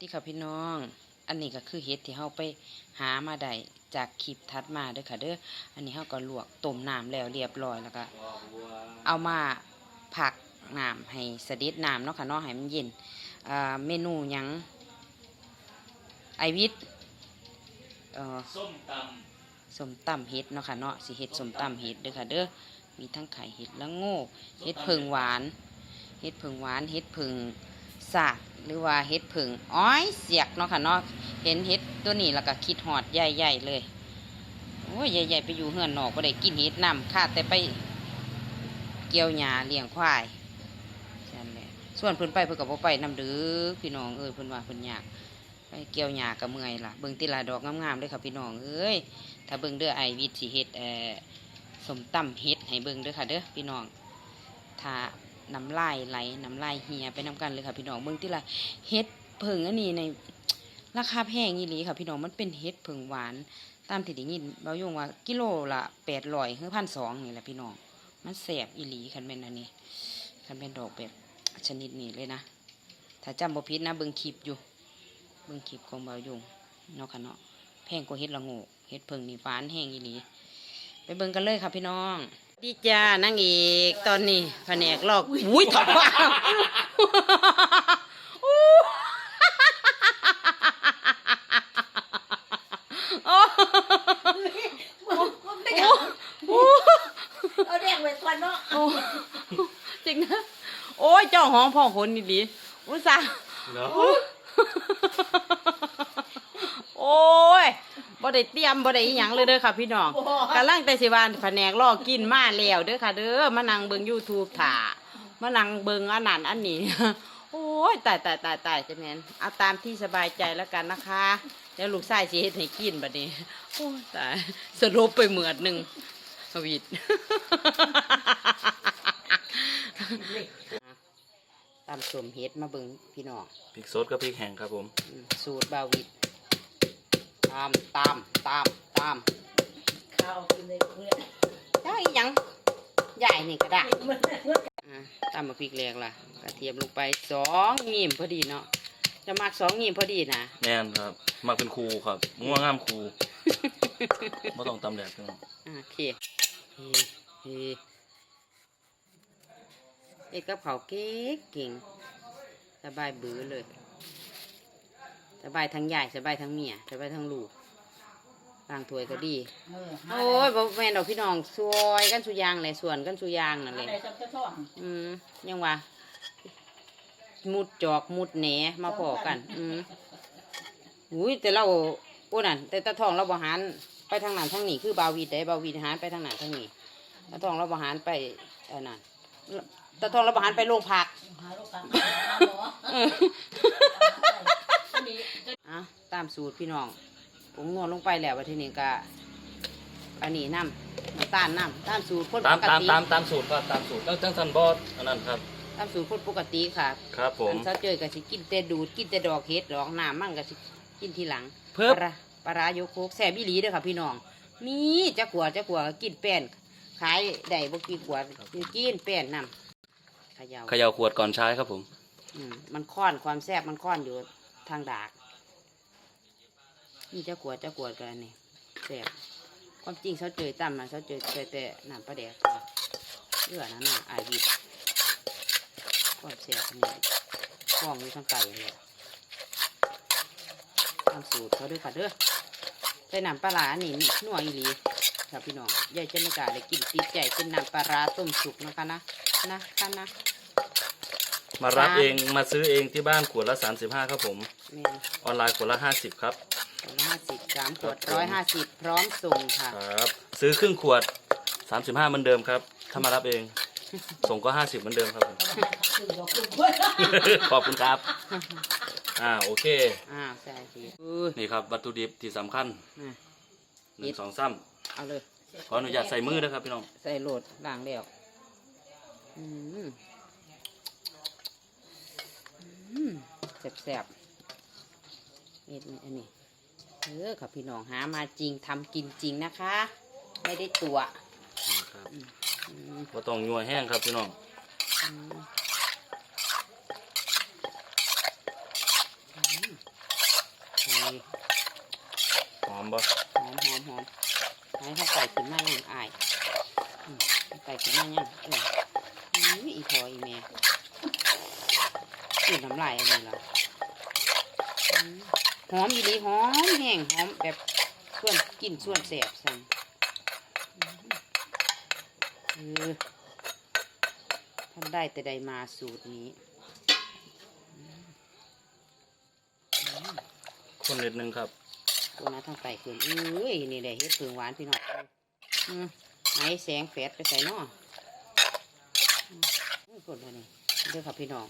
สดีค่ะพี่น้อง อันนี้ก็คือเห็ดที่เฮาไปหามาได้จากคลิปทัดมาเด้อค่ะเด้อ อันนี้เฮาก็ลวกต้มน้ำแล้วเรียบร้อยแล้วก็เอามาผักน้ำให้สะเด็ดน้ำเนาะค่ะเนาะให้มันเย็นอ่าเมนูหยังไอวิทย์เอ่อส้มตสมตำเห็ดเนาะค่ะเนาะสิเห็ดสมตำเห็ดเด้อค่ะเด้อ มีทั้งไข่เห็ดละโง่เห็ดเพิงหวาน เห็ดเพิงหวาน เห็ดเพิง สากหรือว่าเห็ดเพิงอ้อยเสียกเนาะค่ะเนาะเห็นเห็ดตัวนี้แล้วก็คิดหอดใหญ่ๆเลยโอ้ยใหญ่ๆไปอยู่เฮือนนอกก็ได้กินเห็ดน้ำข้าแต่ไปเกี่ยวหญ้าเลี้ยงควายนั่นแหละส่วนเพิ่นไปเพิ่นก็บ่ไปนำเด้อพี่น้องเอ้ยเพิ่นว่าเพิ่นอยากไปเกี่ยวหญ้าก็เมื่อยล่ะเบิ่งติลาดอกงามๆเด้อค่ะพี่น้องเอ้ยถ้าเบิ่งเด้อไอวิทสิเฮ็ดเอ่อสมตำเฮ็ดให้เบิ่งเด้อค่ะเด้อพี่น้องถ้า น้ำลายไหลน้ำลายเหียไปน้กันเลยค่ะพี่น้องเบิ่งที่ละเฮ็ดเผิงอันนี้ในราคาแพงอีหลีค่ะพี่น้องมันเป็นเฮ็ดเผิงหวานตามที่ได้ยินเบายงว่ากิโลละแปดร้อยหรือพันสองนี่แหละพี่น้องมันแสบอีหลีคันเป็นอันนี้คันเป็นดอกแบบชนิดนี้เลยนะถ้าจำบ่ผิดนะเบิ่งคลิปอยู่เบิ่งคลิปของเบายงเนาะค่ะเนาะแพงกว่าเฮ็ดละงกเฮ็ดเพิงนี่ฟานแห้งอีหลีไปเบิ่งกันเลยค่ะพี่น้อง ดีจ้านางเอกตอนนี้แผนกลอกอุ้ยถอดว่าโอ้ไม่เอาเอาแดงไว้ก่อนเนาะโอ้จริงนะ โอ้ยเจ้าห้องพ่อคนนี่ดีอุตส่าห์ำเนาะโอ้ย บ่ได้เตรียมบ่ได้อีหยังเลยเด้อค่ะพี่น้องกำลังแต่สิวาแผนกลอกกินมาแล้วเด้อค่ะ เด้อมานั่งเบิ่ง YouTube ถ่ามานั่งเบิ่งอันนั้นอันนี้โอ้ยตายตายตายตายจะแม่นเอาตามที่สบายใจแล้วกันนะคะเดี๋ยวลูกชายสิเฮ็ดให้กินบัดนี้โอ้ยตายสรุปไปเหมือดหนึงสวีทตามสวมเฮ็ดมาเบิ่งพี่น้องพริกสดกับพริกแห้งครับผมอืมสูตรบาวิด ตามตามตามตามข้าวกินเลยเพื่อนได้อีหยังใหญ่นี่ก็ได้มันอ่าตามมาพริกแรกล่ะกระเทียมลงไปสองงีมพอดีเนาะจะมักสองงีมพอดีนะแน่นครับมักเป็นครูครับง่วงงามครูไม่ต้องตำแดดพี่น้องอ่าโอเคเฮ้เฮ้เอ็ดกับเขาวเก่งเก่งสบายบื้อเลย สบายทั้งใหญ่สบายทั้งเมียสบายทั้งลูกบางถ้วยก็ดี เออโอ้ยบ่แม่นดอกพี่น้องซวยกันสุยางเลยส่วนกันสุยางนั่นแหอะละ ไรจะจะช่องอืมยังว่ามุดจอกมุดแหนมาพอกัน อืมอุ้ยแต่เราโอ้นั่นแต่ตาทองเราบหารไปทางนั้นทางนี้คือบาวีได้บาวีหารไปทางนั้นทางนี้ตาทองเราบหารไปเออนั่นตาทองเราบหารไปโรงพักหาลูกค้าหาหมอเออ อันนี้อะตามสูตรพี่น้องผงนวดลงไปแล้ววันทีนี้ก็อันนี้น้ำน้ำตาลน้ำตามสูตรคนตาปมกตามติตามตามสูตรครับตามสูตรแล้วจังสันบอสอันนั้นครับ ตามสูตรคนปกติค่ะครับผม อันเช้าเจอก็สิกินแต่ดูดกินแต่ดอกเห็ดดอกน้ำมั่งก็สิกินทีหลังเพิ่ม ปลาร้าปลาร้าโยโคกแซ่บอีหลีเด้อค่ะพี่น้อง มีจะขวดจะขวดก็กินแป้นขายได้บ่กี่ขวดกินแป้นนำขยาเขย่าขวดก่อนใช้ครับผม อืมมันค้อนความแซ่บมันค้อนอยู่ ทางดาก นี่จะขวดจะขวดกันนี่แซ่บความจริงเขาเจอตั้มนะเขาเจอแต่แต่น้ำปลาแดกเยื่อนั่นน่ะอายวิดความแซ่บนี่คล้องอยู่ทางไก่เลยตามสูตรเขาด้วยค่ะเด้อใส่น้ำปลาร้านี่นัวอีหลีครับพี่น้องยายจะไม่กล้าเลยกินติดใจเป็นน้ำปลาร้าต้มสุกนะคะนะนะคะนะ มารับครับเองมาซื้อเองที่บ้านขวดละ 35 ครับผมแม่นออนไลน์ขวดละ 50 ครับห้าสิบสามขวดครับผมร้อยห้าสิบพร้อมส่งค่ะ ครับ ซื้อครึ่งขวด 35เหมือนเดิมครับ ถ้ามารับเอง ส่งก็ 50เหมือนเดิมครับผมคือดอกคือเพื่อนขอบคุณครับ อ่าโอเค อ่าใช่สิอุ้ย นี่ครับวัตถุดิบที่สำคัญมาหนึ่งสองสามเอาเลย ขออนุญาตใส่มือนะครับพี่น้อง ใส่โหลดล้างแล้วอืมอืม แซ่บๆนี่อันนี้เออค่ะพี่น้องหามาจริงทำกินจริงนะคะ ไม่ได้ตัวนี่ครับอืมก็ต้องยัวแห้งครับพี่น้องอืมนี่หอมบ่หอมหอมหอมให้เขาใส่ขึ้นมาอย่างอายอืมใส่ขึ้นมาอย่างเอออุ้ยอีพออีแม่ กินน้ำลายอันนี้ละอืมหอมอีหลีหอมแห้งหอมแบบส่วนกินส่วนแสบสั่นอืมเออทำได้แต่ใดมาสูตรนี้ คนนิดนึงครับตัวนั้นทางไต่ขึ้นเอ้ยนี่แหละเฮ็ดเผืองหวานพี่น้องอืมไหนแสงแฟดไปใส่เนาะอืมอุ้ยกดเลยนี่เด้อครับพี่น้อง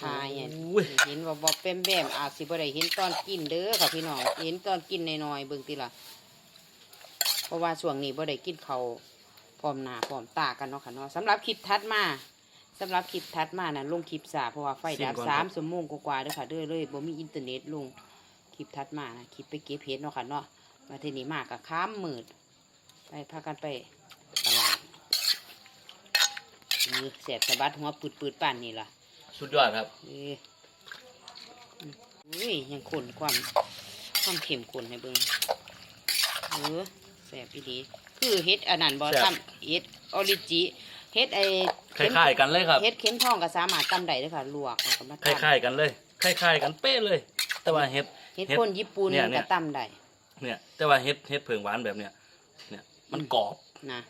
ทายเนี่ยอุ้ยเห็นว่าบอบแปมแบมอาจสิบ่ได้เห็นตอนกินเด้อค่ะพี่น้องเห็นตอนกินน้อยๆเบิ่งติล่ะเพราะว่าช่วงนี้บ่ได้กินเขาวพร้อมหน้าพร้อมตากันเนาะค่ะเนาะสำหรับคลิปถัดมาสำหรับคลิปถัดมานะลงคลิปสาเพราะว่าไฟดับสามชั่วโมงกว่าๆเด้อค่ะเด้อเลยบ่มีอินเทอร์เน็ตลงคลิปทัดมานะคลิปไปเก็บเพชรเนาะค่ะเนาะมาทีนี้มากกับข้ามมืดไปพากันไปตลาดมือเสียบสะบัดหัวปืดปืดๆป่านนี่ล่ะ สุดยอดครับเอ้ยอืมอุ้ยยังคนความความเข็มคนให้เบิ่งเออแสบอีดีคือเฮ็ดอันนั้นบ่แซ่บซ้ำเฮ็ดออริจิเฮ็ดไอ้คล้ายๆกันเลยครับเฮ็ดเข็มทองก็สามารถตำได้เด้อค่ะลวกแล้วก็มาคตำล้ายๆกันเลยคล้ายๆกันเป๊ะเลย แต่ว่าเฮ็ด เฮ็ดเฮ็ดคนญี่ปุ่นเนี่ยเนี่ก็ย ตำได้เนี่ย แต่ว่าเฮ็ดเฮ็ดเผืองหวานแบบเนี้ยเนี่ยมันกรอบนะ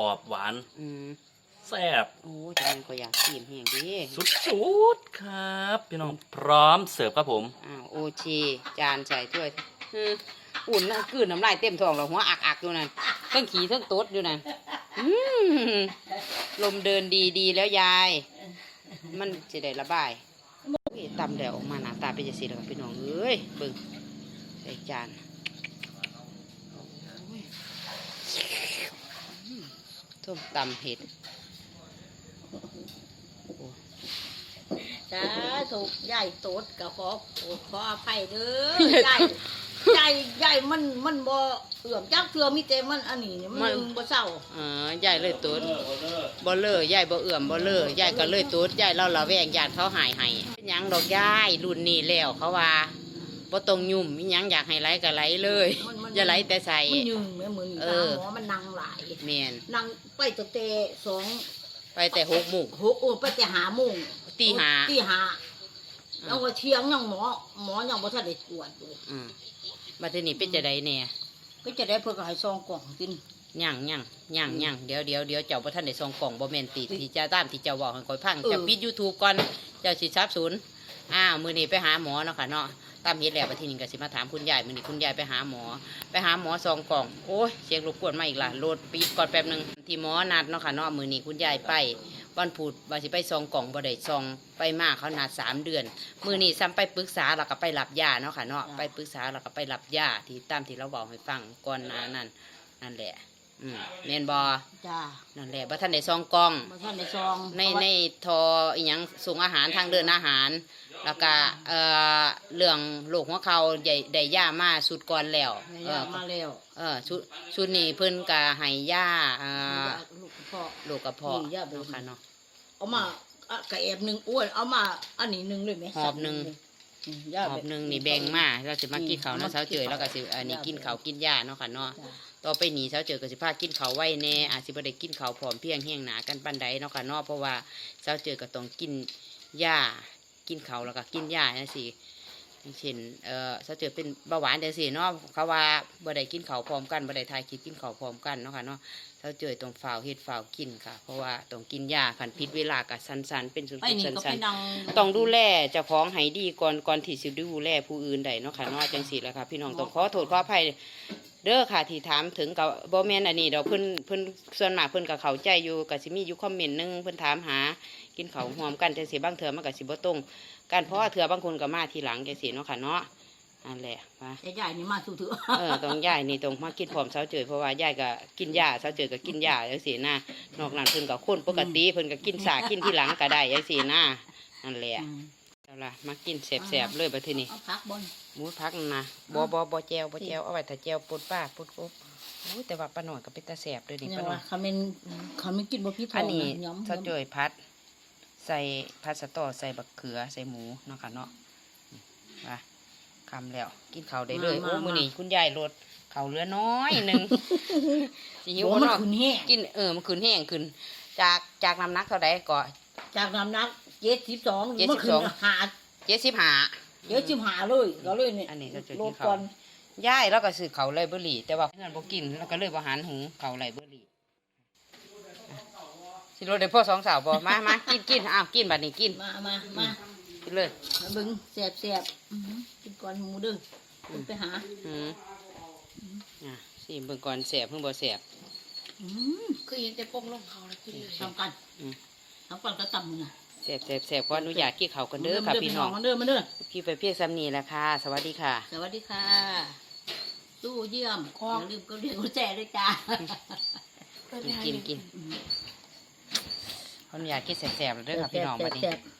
กรอบหวานอืม แซ่บโอ้จังก็อยากกินแห้งดิสุดๆครับ พี่น้องพร้อมเสิร์ฟครับผม อ้าวโอเชจานใส่ถ้วยฮึอุ่นนะกลืนน้ำลายเต็มท้องแล้วหัวอักอักๆอยู่นั่นเทั้งขี่เทั้งตดอยู่นั่นอืมลมเดินดีดีแล้วยาย มันจะได้ระบายโอ้ยตำแล้วออกมาหน้าตาเป็นจังซี่แล้วครับพี่น้องเอ้ยเบิ่งใส่จานโอ้ยอืมส้มตำเห็ดาถูกยายโตดกับขอขออภัยเด้อยายยายยายมันมันบ่เอื่อมจักเทือมีแต่มันอันนี้นี่มันบ่เศร้าอ๋อยายเลยตูดบ่เลอยายบ่เอื่อมบ่เลอยายก็เลยตูดยายเราละแวงญาติเขาหายให้เป็นหยังดอกยายรุ่นนี้แล้วเขาว่าบ่ต้องยุ่มมีหยังอยากให้ไหลก็ไหลเลยอย่าไหลแต่ใส่มันยืงแม่มือนี่เอตาอหมอมันนั่งหลายแม่นนั่งไปตั้งแต่สองไปแต่หกโมงหกโอ้ไปแต่หาโมง ตีห้าตีห้าแล้วก็เที่ยงยังหมอ หมอยังบ่ทันได้ตรวจอยู่อืมบัดทีนี้เป็นจะได้แน่ก็จะได้เพิ่นก็ให้ซองกล่องกินย่างย่างย่างย่างเดี๋ยวเดี๋ยวเดี๋ยวเจ้าบ่ทันได้ส่งกล่องบ่แม่นติดที่เจ้าตามที่เจ้าบอกให้ข่อยพังเออเจ้าปิด YouTube ก่อนเจ้าสิทรัพย์ศูนย์อ้าวมื้อนี้ไปหาหมอเนาะค่ะเนาะตามเฮ็ดแล้วบัดทีนี้ก็สิมาถามคุณยายมื้อนี้คุณยายไปหาหมอ ไปหาหมอสองกล่องโอ้ยเสียงรบกวนมาอีกล่ะโหลดปิดก่อนแป๊บหนึงที่หมอนัดเนาะค่ะเนาะมื้อนี้คุณยายไป วันพุธว่าสิไปซองกล่องบ่ได้ซองไปมาเขานัดสามเดือน มื้อนี้ซ้ำไปปรึกษาแล้วก็ไปรับยาเนาะค่ะเนาะไปปรึกษาแล้วก็ไปรับยาที่ตามที่เราบอกให้ฟังก่อนหน้านั้นนั่นแหละ อืมแม่นบ่จ้านั่นแหละบ่ทันได้ซองกล่อง บ่ทันได้ซองในในทออีหยังส่งอาหารทางเดินอาหาร แล้วก็เอ่อเรื่องโรคหัวเขาใหญ่ได้ย่ามาสุดก่อนแล้วให้เอยาอมาแล้วเออชุดชุดนี้เพิ่นก็ให้ย่าอ่าลูกพ่อ โรคกระเพาะนี่ย่าเป็นเนาะค่ะเนาะ เอามาอะกระแอบหนึ่งอ้วนเอามาอันนี้หนึ่งเลยไหมหอบหนึ่ง อืมย่าหอบหนึงนี่แบ่งมาเราสิมากินข้าวเนาะเช้าเจอแล้วก็สิอันนี้กินข้าวกินยาเนาะค่ะเนาะ จ้ะต่อไปนี้เช้าเจอก็สิพากินข้าวไว้แน่อาจสิบ่ได้กินข้าวพร้อมเพรียงเฮียงหนากันปานใดเนาะค่ะเนาะเพราะว่าเช้าเจอก็ต้องกินหญ้ากินข้าวแล้วก็กินหญ้าจังซี่อย่างเช่นเอ่อเช้าเจอเป็นเบาหวานจังซี่เนาะเขาว่าบ่ได้กินข้าวพร้อมกันบ่ได้ทายคลิปกินข้าวพร้อมกันเนาะค่ะเนาะเช้าเจอต้องฝ่าวเฮ็ดฝ่าวกินค่ะ เพราะว่าต้องกินหญ้าคันผิดเวลาก็สันๆเป็นสุนไอ้ๆนี่สัก็ไปนๆนั่งต้องดูแลเจ้าของให้ดีก่อนก่อนที่สิดูแลผู้อื่นได้เนาะค่ะเนาะจังสีแหละค่ะพี่น้องต้องขอโทษขออภัย เด้อค่ะที่ถามถึงกับบ่แม่นอันนี้ดอกเพิ่นเพิ่นส่วนมากเพิ่นก็เข้าใจอยู่ก็สิมีอยู่คอมเมนต์หนึงเพิ่นถามหากินข้าวหอมกันจังซี่บางเทื่อมันก็สิบ่ตรงกันเพราะว่าเทื่อบางคนก็มาทีหลังจังซี่เนาะค่ะเนาะนั่นแหละว่าแต่ยายนี่มาสู้เถือะเออต้องยายนี่ต้องมากินพร้อมเช้าเจอเพราะว่ายายก็กินยาเช้าเจอก็กินยาจังซี่นะนอกนั้นเพิ่นก็คนปกติเพิ่นก็กินสากินทีหลังก็ได้จังซี่นะนั่นแหละอืม เอาล่ะมากินแสบๆเลยบัดทีนี้เอาพักบนหมูพักนั่นนะบ่บ่บ่แจวบ่แจวเอาไว้ถ้าแจวปนป้าปนกบโอ้ยแต่ว่าป้าหน่อยก็เป็นตาแสบเลยนี่เนี่ยป้าหน่อว่ายคาเมนคาเมนกินบ่พี่ทออันงนี้นะย้อมถ้าจ่อยพัด ใส่พัดสะตอใส่บักเขือใส่หมูเนาะค่ะเนาะว่าคำแล้ว กินข้าวได้เลยมาโอ้มามื้อนี้คุณยายลดข้าวเหลือน้อยหนึงสิหิวโอ้บ่มันเนาะขึ้นแห้งกินเออมันขึ้นแห้งขึ้นจากจากน้ำหนักเท่าใดก็จากน้ำหนัก เจ็ดสิบสองเจ็ดสิมันบขึ้สนองหา75เจ็ดสิบหาเลยก็เลยเนี่ยอันนี้จะจุดลที่ดเขา ก่อนยายแล้วก็ซื้อข้าวไรเบอรี่แต่ว่าเพื่อนบ่กินแล้วก็เลยบ่หันหุงข้าวไรเบอรี่สิรถได้พ่อสองสาวบ่มามากินกินอ้าวกินบัดนี้กินมามามากินเลย มาเบึงแสบแสบอื้อหือกินก่อนหมูเด้อคุณไปหาอืมอะสิเบิ่งก่อนแสบเพิ่งบ่แสบ อืมคือยังจะปงลงเขาแล้วกินเลย ทำกันอืม ทำกันก็ตำมือนะ แสบแสบแสบขออนุญาตกินข้าวกันเด้อค่ะพี่น้องมาเด้อมาเด้อพี่ไปเพียงซ้ำนี้แหละค่ะ สวัสดีค่ะ สวัสดีค่ะ สู้เยี่ยมอย่าลืมก็เรียกกุญแจด้วยจ้ากินกินกินขออนุญาตกินแสบๆเด้อค่ะพี่น้องบัดนี้แซ่บๆ